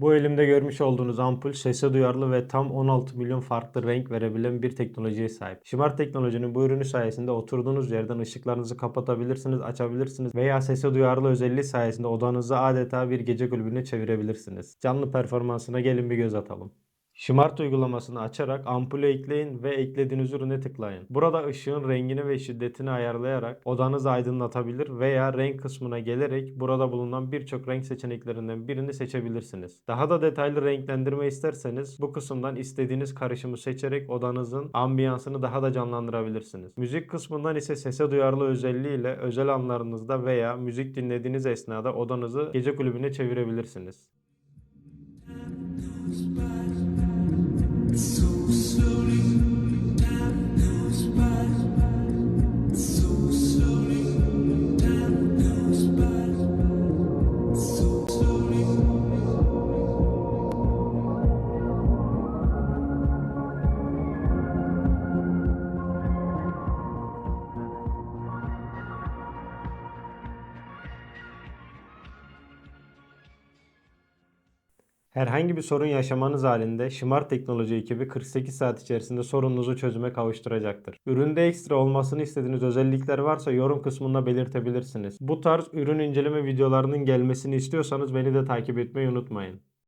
Bu elimde görmüş olduğunuz ampul sese duyarlı ve tam 16 milyon farklı renk verebilen bir teknolojiye sahip. Smart teknolojinin bu ürünü sayesinde oturduğunuz yerden ışıklarınızı kapatabilirsiniz, açabilirsiniz veya sese duyarlı özelliği sayesinde odanızı adeta bir gece kulübüne çevirebilirsiniz. Canlı performansına gelin bir göz atalım. Smart uygulamasını açarak ampulü ekleyin ve eklediğiniz ürüne tıklayın. Burada ışığın rengini ve şiddetini ayarlayarak odanızı aydınlatabilir veya renk kısmına gelerek burada bulunan birçok renk seçeneklerinden birini seçebilirsiniz. Daha da detaylı renklendirme isterseniz bu kısımdan istediğiniz karışımı seçerek odanızın ambiyansını daha da canlandırabilirsiniz. Müzik kısmından ise sese duyarlı özelliğiyle özel anlarınızda veya müzik dinlediğiniz esnada odanızı gece kulübüne çevirebilirsiniz. Herhangi bir sorun yaşamanız halinde Smart Teknoloji ekibi 48 saat içerisinde sorununuzu çözüme kavuşturacaktır. Üründe ekstra olmasını istediğiniz özellikler varsa yorum kısmında belirtebilirsiniz. Bu tarz ürün inceleme videolarının gelmesini istiyorsanız beni de takip etmeyi unutmayın.